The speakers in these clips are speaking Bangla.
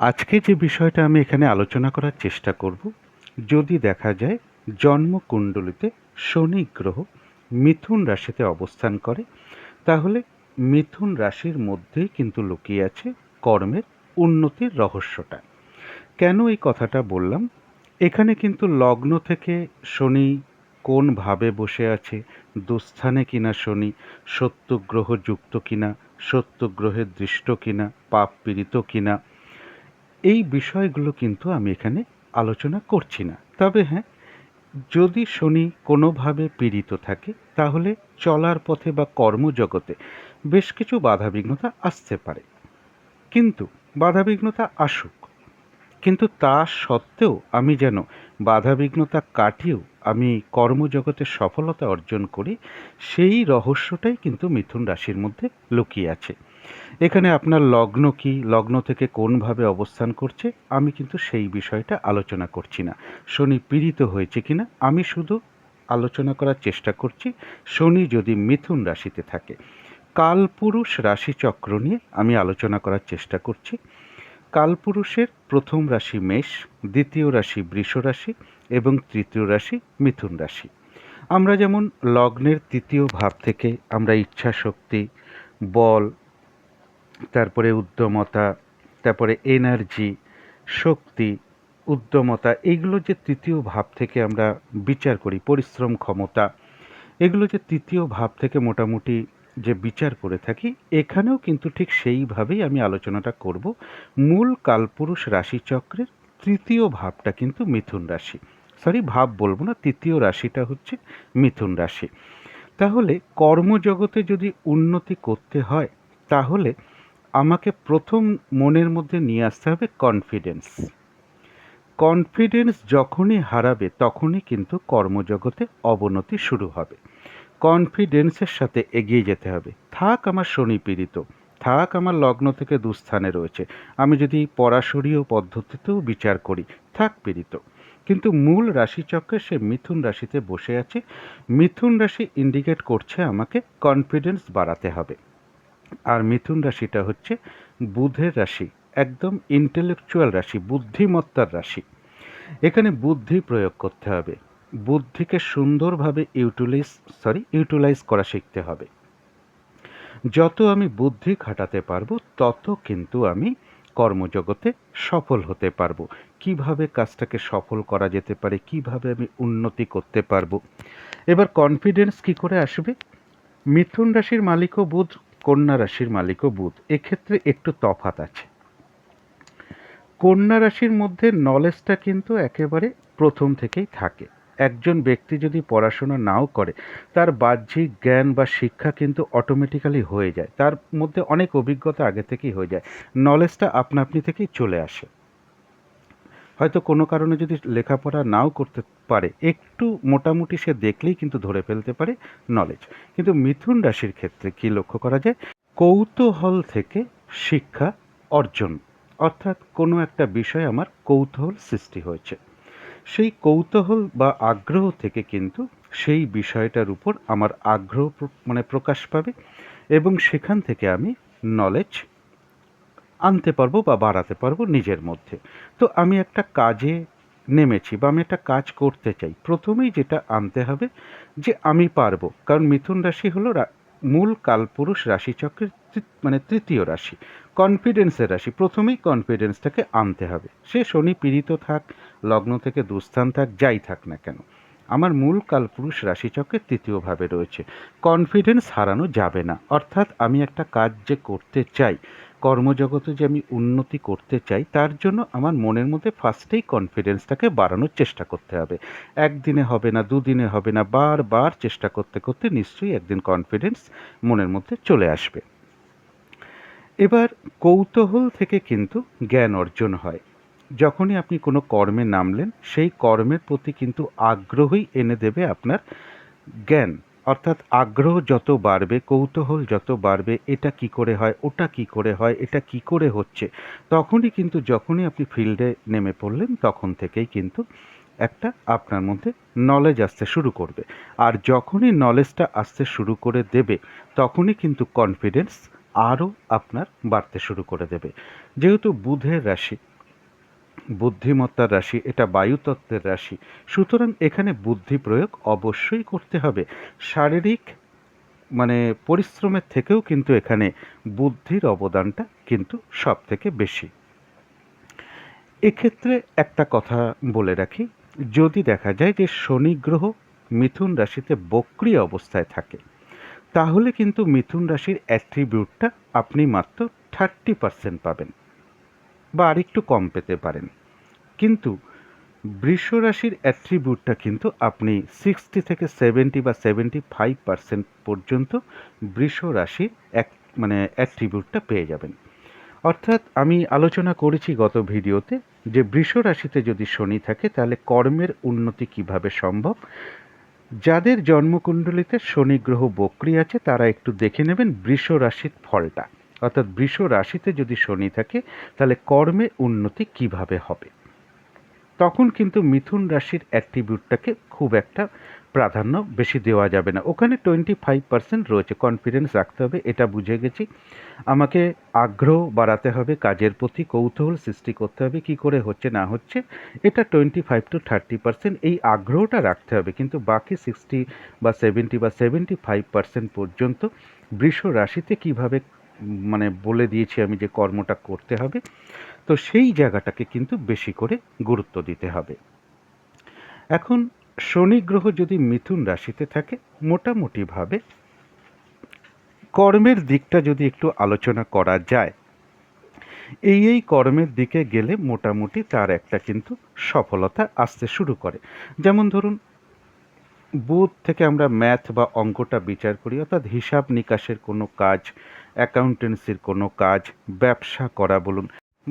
আজকে যে বিষয়টা আমি এখানে আলোচনা করার চেষ্টা করব, যদি দেখা যায় জন্মকুণ্ডলিতে শনি গ্রহ মিথুন রাশিতে অবস্থান করে, তাহলে মিথুন রাশির মধ্যেই কিন্তু লুকিয়ে আছে কর্মের উন্নতির রহস্যটা। কেন এই কথাটা বললাম? এখানে কিন্তু লগ্ন থেকে শনি কোন ভাবে বসে আছে, দুস্থানে কিনা শনি, সত্যগ্রহ যুক্ত কিনা সত্যগ্রহের দৃষ্ট কিনা, পাপ পীড়িত কিনা এই বিষয়গুলো কিন্তু আমি এখানে আলোচনা করছি না। তবে হ্যাঁ যদি শনি কোনোভাবে পীড়িত থাকে, তাহলে চলার পথে বা কর্মজগতে বেশ কিছু বাধাবিঘ্নতা আসতে পারে। কিন্তু বাধাবিঘ্নতা আসুক, কিন্তু তা সত্ত্বেও আমি যেন বাধাবিঘ্নতা কাটিয়েও আমি কর্মজগতে সফলতা অর্জন করি, সেই রহস্যটাই কিন্তু মিথুন রাশির মধ্যে লুকিয়ে আছে। এখানে আপনার লগ্ন কি? লগ্ন থেকে কোনভাবে অবস্থান করছে? আমি কিন্তু সেই বিষয়টা আলোচনা করছি না। শনি পীড়িত হয়েছে কিনা? আমি শুধু আলোচনা করার চেষ্টা করছি। শনি যদি মিথুন রাশিতে থাকে, কালপুরুষ রাশিচক্র নিয়ে আমি আলোচনা করার চেষ্টা করছি। কালপুরুষের প্রথম রাশি মেষ, দ্বিতীয় রাশি বৃষ রাশি এবং তৃতীয় রাশি মিথুন রাশি। আমরা যেমন লগ্নের তৃতীয় ভাব থেকে আমরা ইচ্ছা শক্তি বল তারপরে উদ্যমতা, তারপরে এনার্জি শক্তি, উদ্যমতা, এগুলো যে তৃতীয় ভাব থেকে আমরা বিচার করি, পরিশ্রম ক্ষমতা, এগুলো যে তৃতীয় ভাব থেকে মোটামুটি যে বিচার করে থাকি, এখানেও কিন্তু ঠিক সেইভাবেই আমি আলোচনাটা করব। মূল কালপুরুষ রাশিচক্রের তৃতীয় ভাবটা কিন্তু মিথুন রাশি। সরি ভাব বলব না, তৃতীয় রাশিটা হচ্ছে মিথুন রাশি। তাহলে কর্মজগতে যদি উন্নতি করতে হয়, তাহলে আমাকে প্রথম মনের মধ্যে নিয়ে আসতে হবে কনফিডেন্স কনফিডেন্স যখনই হারাবে, তখনই কিন্তু কর্মজগতে অবনতি শুরু হবে। কনফিডেন্সের সাথে এগিয়ে যেতে হবে। থাক আমার শনি পীড়িত, থাক আমার লগ্ন থেকে দুস্থানে রয়েছে। আমি যদি পরাশরীয় পদ্ধতিতেও বিচার করি, থাক পীড়িত। কিন্তু মূল রাশিচক্রে সে মিথুন রাশিতে বসে আছে। মিথুন রাশি ইন্ডিকেট করছে আমাকে কনফিডেন্স বাড়াতে হবে। আর মিথুন রাশিটা হচ্ছে বুধের রাশি, একদম ইন্টেলেকচুয়াল রাশি, বুদ্ধিমত্তার রাশি। এখানে বুদ্ধি প্রয়োগ করতে হবে, বুদ্ধিকে সুন্দরভাবে ইউটিলাইজ সরি ইউটিলাইজ করা শিখতে হবে। যত আমি বুদ্ধি খাটাতে পারব, তত কিন্তু আমি কর্মজগতে সফল হতে পারব। কীভাবে কাজটাকে সফল করা যেতে পারে, কীভাবে আমি উন্নতি করতে পারব। এবার কনফিডেন্স কি করে আসবে? মিথুন রাশির মালিকও বুধ কন্যা রাশির মালিকও বুধ। এক্ষেত্রে একটু তফাত আছে। কন্যা রাশির মধ্যে নলেজটা কিন্তু একেবারে প্রথম থেকেই থাকে। একজন ব্যক্তি যদি পড়াশোনা নাও করে, তার বাহ্যিক জ্ঞান বা শিক্ষা কিন্তু অটোমেটিক্যালি হয়ে যায়। তার মধ্যে অনেক অভিজ্ঞতা আগে থেকেই হয়ে যায়। নলেজটা আপনা আপনি থেকেই চলে আসে। হয়তো কোনো কারণে যদি লেখাপড়া নাও করতে পারে, একটু মোটামুটি সে দেখলেই কিন্তু ধরে ফেলতে পারে নলেজ কিন্তু মিথুন রাশির ক্ষেত্রে কি লক্ষ্য করা যায়? কৌতূহল থেকে শিক্ষা অর্জন। অর্থাৎ কোনো একটা বিষয় আমার কৌতূহল সৃষ্টি হয়েছে। সেই কৌতূহল বা আগ্রহ থেকে কিন্তু সেই বিষয়টার উপর আমার আগ্রহ মানে প্রকাশ পাবে এবং সেখান থেকে আমি নলেজ আনতে পারব বা বাড়াতে পারব নিজের মধ্যে। তো আমি একটা কাজে নেমেছি বা আমি একটা কাজ করতে চাই। প্রথমেই যেটা আনতে হবে যে আমি পারব। কারণ মিথুন রাশি হলো মূল কালপুরুষ রাশিচক্রের মানে তৃতীয় রাশি। কনফিডেন্সের রাশি। প্রথমেই কনফিডেন্সটাকে আনতে হবে। সে শনি পীড়িত থাক, লগ্ন থেকে দুস্থান থাক, যাই থাক না কেন। আমার মূল কালপুরুষ রাশিচক্রের তৃতীয়ভাবে রয়েছে। কনফিডেন্স হারানো যাবে না। অর্থাৎ আমি একটা কাজ যে করতে চাই কর্মজগতে যে আমি উন্নতি করতে চাই, তার জন্য আমার মনের মধ্যে ফার্স্টেই কনফিডেন্সটাকে বাড়ানোর চেষ্টা করতে হবে। একদিনে হবে না, দুদিনে হবে না, বারবার চেষ্টা করতে করতে নিশ্চয়ই একদিন কনফিডেন্স মনের মধ্যে চলে আসবে। এবার কৌতূহল থেকে কিন্তু জ্ঞান অর্জন হয়। যখনই আপনি কোনো কর্মে নামলেন, সেই কর্মের প্রতি কিন্তু আগ্রহই এনে দেবে আপনার জ্ঞান। অর্থাৎ আগ্রহ যত বাড়বে, কৌতূহল যত বাড়বে, এটা কি করে হয়, ওটা কি করে হয়, এটা কি করে হচ্ছে, তখনই কিন্তু যখনই আপনি ফিল্ডে নেমে পড়লেন, তখন থেকেই কিন্তু একটা আপনার মধ্যে নলেজ আসতে শুরু করবে। আর যখনই নলেজটা আসতে শুরু করে দেবে, তখনই কিন্তু কনফিডেন্স আরও আপনার বাড়তে শুরু করে দেবে। যেহেতু বুধের রাশি বুদ্ধিমত্তার রাশি, এটা বায়ুতত্ত্বের রাশি। সুতরাং এখানে বুদ্ধি প্রয়োগ অবশ্যই করতে হবে। শারীরিক মানে পরিশ্রমের থেকেও কিন্তু এখানে বুদ্ধির অবদানটা কিন্তু সব থেকে বেশি। এক্ষেত্রে একটা কথা বলে রাখি, যদি দেখা যায় যে শনি গ্রহ মিথুন রাশিতে বক্রি অবস্থায় থাকে, তাহলে কিন্তু মিথুন রাশির অ্যাট্রিবিউটটা আপনি মাত্র থার্টি পার্সেন্ট পাবেন বা আরেকটু কম পেতে পারেন। কিন্তু বৃষ রাশির অ্যাট্রিবিউটটা কিন্তু আপনি সিক্সটি থেকে সেভেন্টি বা সেভেন্টি ফাইভ পার্সেন্ট পর্যন্ত বৃষ রাশির এক মানে অ্যাট্রিবিউটটা পেয়ে যাবেন। অর্থাৎ আমি আলোচনা করেছি গত ভিডিওতে যে বৃষ রাশিতে যদি শনি থাকে তাহলে কর্মের উন্নতি কীভাবে সম্ভব? যাদের জন্মকুণ্ডলিতে শনি, গ্রহ, বক্রি আছে তারা একটু দেখে নেবেন বৃষ রাশির ফলটা। অর্থাৎ বৃষ রাশিতে যদি শনি থাকে তাহলে কর্মে উন্নতি কীভাবে হবে? তখন কিন্তু মিথুন রাশির অ্যাট্রিবিউটটাকে খুব একটা প্রাধান্য বেশি দেওয়া যাবে না। ওখানে টোয়েন্টি ফাইভ পার্সেন্ট রয়েছে কনফিডেন্স রাখতে হবে, এটা বুঝে গেছি। আমাকে আগ্রহ বাড়াতে হবে, কাজের প্রতি কৌতূহল সৃষ্টি করতে হবে, কি করে হচ্ছে না হচ্ছে, এটা twenty five to thirty percent এই আগ্রহটা রাখতে হবে। কিন্তু বাকি সিক্সটি বা সেভেন্টি বা সেভেন্টি ফাইভ পার্সেন্ট পর্যন্ত বৃষ রাশিতে কীভাবে মানে বলে দিয়েছি আমি যে কর্মটা করতে হবে, তো সেই জায়গাটাকে কিন্তু বেশি করে গুরুত্ব দিতে হবে। এখন শনি গ্রহ যদি মিথুন রাশিতে থাকে, মোটামুটিভাবে কর্মের দিকটা যদি একটু আলোচনা করা যায়, এই এই কর্মের দিকে গেলে মোটামুটি তার একটা কিন্তু সফলতা আসতে শুরু করে। যেমন ধরুন, বুধ থেকে আমরা ম্যাথ বা অঙ্কটা বিচার করি, অর্থাৎ হিসাব নিকাশের কোনো কাজ অ্যাকাউন্টেন্সির কোনো কাজ, ব্যবসা করা বলুন।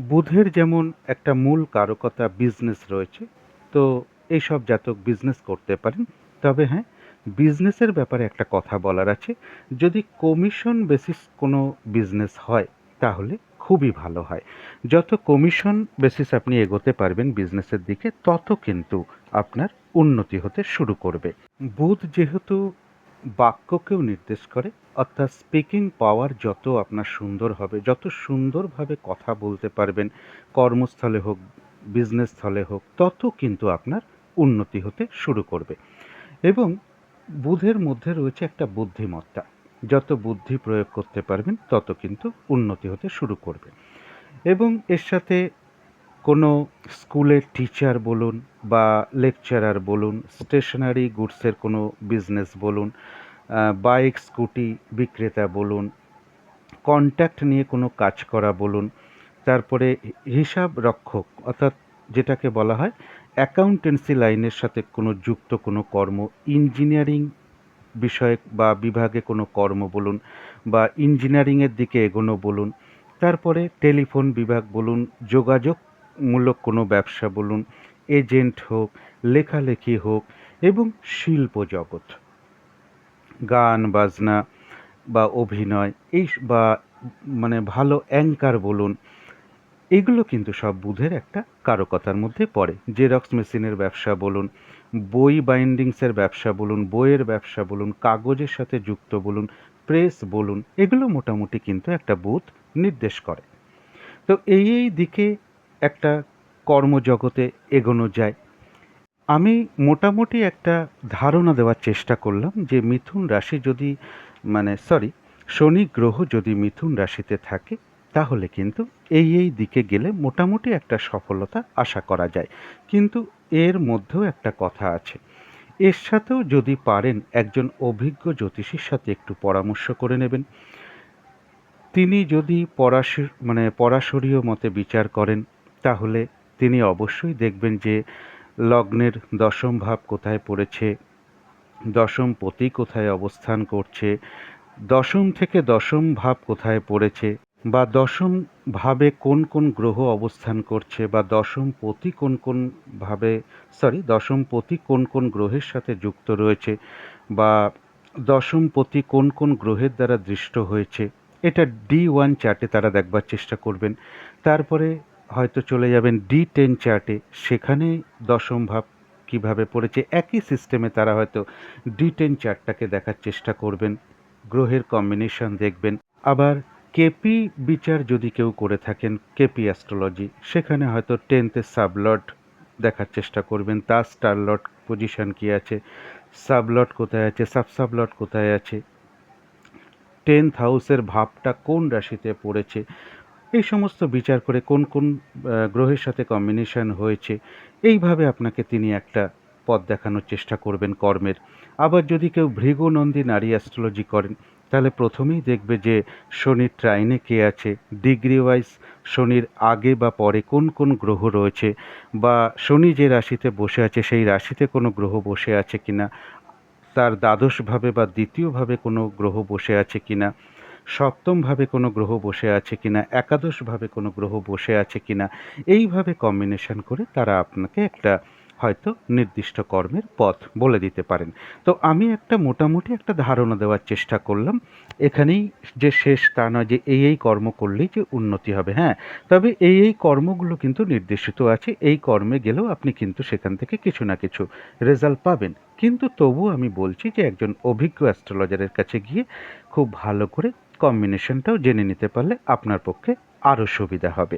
বুধের যেমন একটা মূল কারকতা বিজনেস রয়েছে, তো এইসব জাতক বিজনেস করতে পারেন। তবে হ্যাঁ বিজনেসের ব্যাপারে একটা কথা বলার আছে, যদি কমিশন বেসিস কোনো বিজনেস হয়, তাহলে খুবই ভালো হয়। যত কমিশন বেসিস আপনি এগোতে পারবেন বিজনেসের দিকে, তত কিন্তু আপনার উন্নতি হতে শুরু করবে। বুধ যেহেতু বাক্যকেও নির্দেশ করে, অর্থাৎ স্পিকিং পাওয়ার যত আপনার সুন্দর হবে, যত সুন্দরভাবে কথা বলতে পারবেন, কর্মস্থলে হোক বিজনেস স্থলে হোক, তত কিন্তু আপনার উন্নতি হতে শুরু করবে। এবং বুধের মধ্যে রয়েছে একটা বুদ্ধিমত্তা। যত বুদ্ধি প্রয়োগ করতে পারবেন, তত কিন্তু উন্নতি হতে শুরু করবে। এবং এর সাথে কোনো স্কুলের টিচার বলুন বা লেকচারার বলুন স্টেশনারি গুডসের কোনো বিজনেস বলুন বাইক স্কুটি বিক্রেতা বলুন কন্ট্যাক্ট নিয়ে কোনো কাজ করা বলুন, তারপরে হিসাব রক্ষক অর্থাৎ যেটাকে বলা হয় অ্যাকাউন্টেন্সি লাইনের সাথে কোনো যুক্ত কোনো কর্ম ইঞ্জিনিয়ারিং বিষয়ে বা বিভাগে কোনো কর্ম বলুন বা ইঞ্জিনিয়ারিংয়ের দিকে এগোনো বলুন, তারপরে টেলিফোন বিভাগ বলুন, যোগাযোগমূলক কোনো ব্যবসা বলুন এজেন্ট হোক, লেখালেখি হোক এবং শিল্প জগৎ। গান, বাজনা বা অভিনয় এই বা মানে ভালো অ্যাঙ্কার বলুন, এগুলো কিন্তু সব বুধের একটা কারকতার মধ্যে পড়ে। জেরক্স মেশিনের ব্যবসা বলুন, বই বাইন্ডিংসের ব্যবসা বলুন, বইয়ের ব্যবসা বলুন, কাগজের সাথে যুক্ত বলুন, প্রেস বলুন, এগুলো মোটামুটি কিন্তু একটা বুথ নির্দেশ করে। তো এই এই দিকে একটা কর্মজগতে এগোনো যায়। আমি মোটামুটি একটা ধারণা দেওয়ার চেষ্টা করলাম যে মিথুন রাশি যদি মানে সরি শনি গ্রহ যদি মিথুন রাশিতে থাকে, তাহলে কিন্তু এই এই দিকে গেলে মোটামুটি একটা সফলতা আশা করা যায়। কিন্তু এর মধ্যেও একটা কথা আছে। এর সাথেও যদি পারেন একজন অভিজ্ঞ জ্যোতিষীর সাথে একটু পরামর্শ করে নেবেন। তিনি যদি পরাশ মানে পরাশরীয় মতে বিচার করেন, তাহলে তিনি অবশ্যই দেখবেন যে লগ্নের দশম ভাব কোথায় পড়েছে, দশম পতি কোথায় অবস্থান করছে, দশম থেকে দশম ভাব কোথায় পড়েছে, বা দশম ভাবে কোন কোন গ্রহ অবস্থান করছে, বা দশম পতি কোন কোন ভাবে সরি দশম পতি কোন কোন গ্রহের সাথে যুক্ত রয়েছে, বা দশম পতি কোন কোন গ্রহের দ্বারা দৃষ্ট হয়েছে, এটা ডি ওয়ান চার্টে তারা দেখবার চেষ্টা করবেন। তারপরে হয়তো চলে যাবেন ডি টেন চার্টে সেখানে দশম ভাব কীভাবে পড়েছে? একই সিস্টেমে তারা হয়তো ডি টেন চার্টটাকে দেখার চেষ্টা করবেন। গ্রহের কম্বিনেশন দেখবেন। আবার কেপি বিচার যদি কেউ করে থাকেন কেপি অ্যাস্ট্রোলজি সেখানে হয়তো টেন্থে সাবলট দেখার চেষ্টা করবেন। তার স্টারলট পজিশন কী আছে? সাবলট কোথায় আছে? সাব সাবলট কোথায় আছে? টেন্থ হাউসের ভাবটা কোন রাশিতে পড়েছে? এই সমস্ত বিচার করে কোন কোন গ্রহের সাথে কম্বিনেশন হয়েছে, এইভাবে আপনাকে তিনি একটা পথ দেখানোর চেষ্টা করবেন কর্মের। আবার যদি কেউ ভৃগুনন্দী নারী অ্যাস্ট্রোলজি করেন, তাহলে প্রথমেই দেখবে যে শনির ট্রাইনে কে আছে ডিগ্রি ওয়াইজ শনির আগে বা পরে কোন কোন গ্রহ রয়েছে, বা শনি যে রাশিতে বসে আছে সেই রাশিতে কোনো গ্রহ বসে আছে কিনা, তার দ্বাদশভাবে বা দ্বিতীয়ভাবে কোনো গ্রহ বসে আছে কিনা সপ্তমভাবে কোনো গ্রহ বসে আছে কিনা, একাদশভাবে কোনো গ্রহ বসে আছে কিনা, এইভাবে কম্বিনেশন করে তারা আপনাকে একটা হয়তো নির্দিষ্ট কর্মের পথ বলে দিতে পারেন। তো আমি একটা মোটামুটি একটা ধারণা দেওয়ার চেষ্টা করলাম, এখানেই যে শেষ তা নয় যে এই এই কর্ম করলেই যে উন্নতি হবে হ্যাঁ। তবে এই এই কর্মগুলো কিন্তু নির্দেশিত আছে, এই কর্মে গেলেও আপনি কিন্তু সেখান থেকে কিছু না কিছু রেজাল্ট পাবেন। কিন্তু তবু আমি বলছি যে একজন অভিজ্ঞ অ্যাস্ট্রোলজারের কাছে গিয়ে খুব ভালো করে কম্বিনেশনটাও জেনে নিতে পারলে আপনার পক্ষে আরও সুবিধা হবে।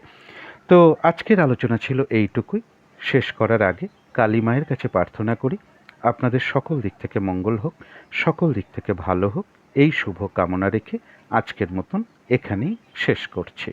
তো আজকের আলোচনা ছিল এইটুকুই। শেষ করার আগে কালী মায়ের কাছে প্রার্থনা করি, আপনাদের সকল দিক থেকে মঙ্গল হোক, সকল দিক থেকে ভালো হোক, এই শুভ কামনা রেখে আজকের মতন এখানেই শেষ করছি।